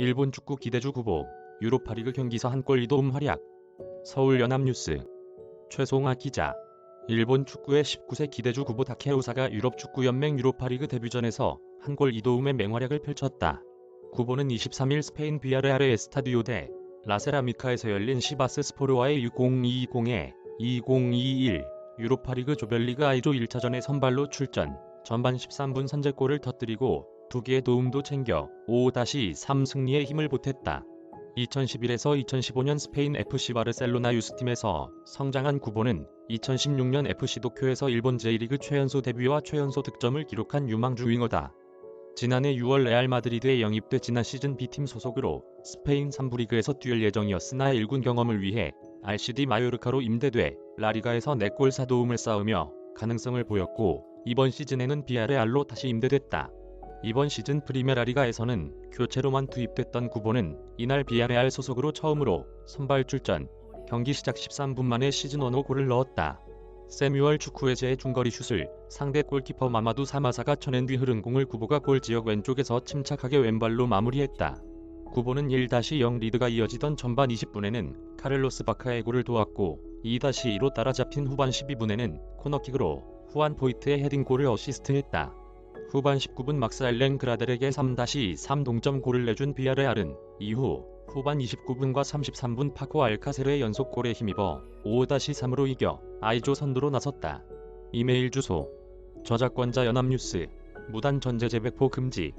일본 축구 기대주 후보 유로파리그 경기서 한골 2도움 활약. 서울 연합뉴스. 최송아 기자. 일본 축구의 19세 기대주 구보 다케우사가 유럽축구연맹 유로파리그 데뷔전에서 한골 2도움의 맹활약을 펼쳤다. 구보는 23일 스페인 비아레알의 에스타디오 대 라세라미카에서 열린 시바스 스포르와의 2020에 2021 유로파리그 조별리그 아이조 1차전에 선발로 출전, 전반 13분 선제골을 터뜨리고 두 개의 도움도 챙겨 5-3 승리에 힘을 보탰다. 2011에서 2015년 스페인 FC 바르셀로나 유스팀에서 성장한 구보는 2016년 FC 도쿄에서 일본 J리그 최연소 데뷔와 최연소 득점을 기록한 유망주 윙어다. 지난해 6월 레알 마드리드에 영입돼 지난 시즌 B팀 소속으로 스페인 3부 리그에서 뛰을 예정이었으나 1군 경험을 위해 RCD 마요르카로 임대돼 라리가에서 4골 4도움을 쌓으며 가능성을 보였고 이번 시즌에는 비아레알로 다시 임대됐다. 이번 시즌 프리메라 리가에서는 교체로만 투입됐던 구보는 이날 비아레알 소속으로 처음으로 선발 출전, 경기 시작 13분 만에 시즌 원호 골을 넣었다. 세뮤얼 축구회제의 중거리 슛을 상대 골키퍼 마마두 사마사가 쳐낸 뒤 흐른 공을 구보가 골 지역 왼쪽에서 침착하게 왼발로 마무리했다. 구보는 1-0 리드가 이어지던 전반 20분에는 카를로스 바카의 골을 도왔고 2-2로 따라잡힌 후반 12분에는 코너킥으로 후안 포이트의 헤딩골을 어시스트했다. 후반 19분 막스 알렌 그라델에게 3-3 동점 골을 내준 비아레알은 이후 후반 29분과 33분 파코 알카세르의 연속골에 힘입어 5-3으로 이겨 아이조 선두로 나섰다. 이메일 주소 저작권자 연합뉴스 무단 전제 재배포 금지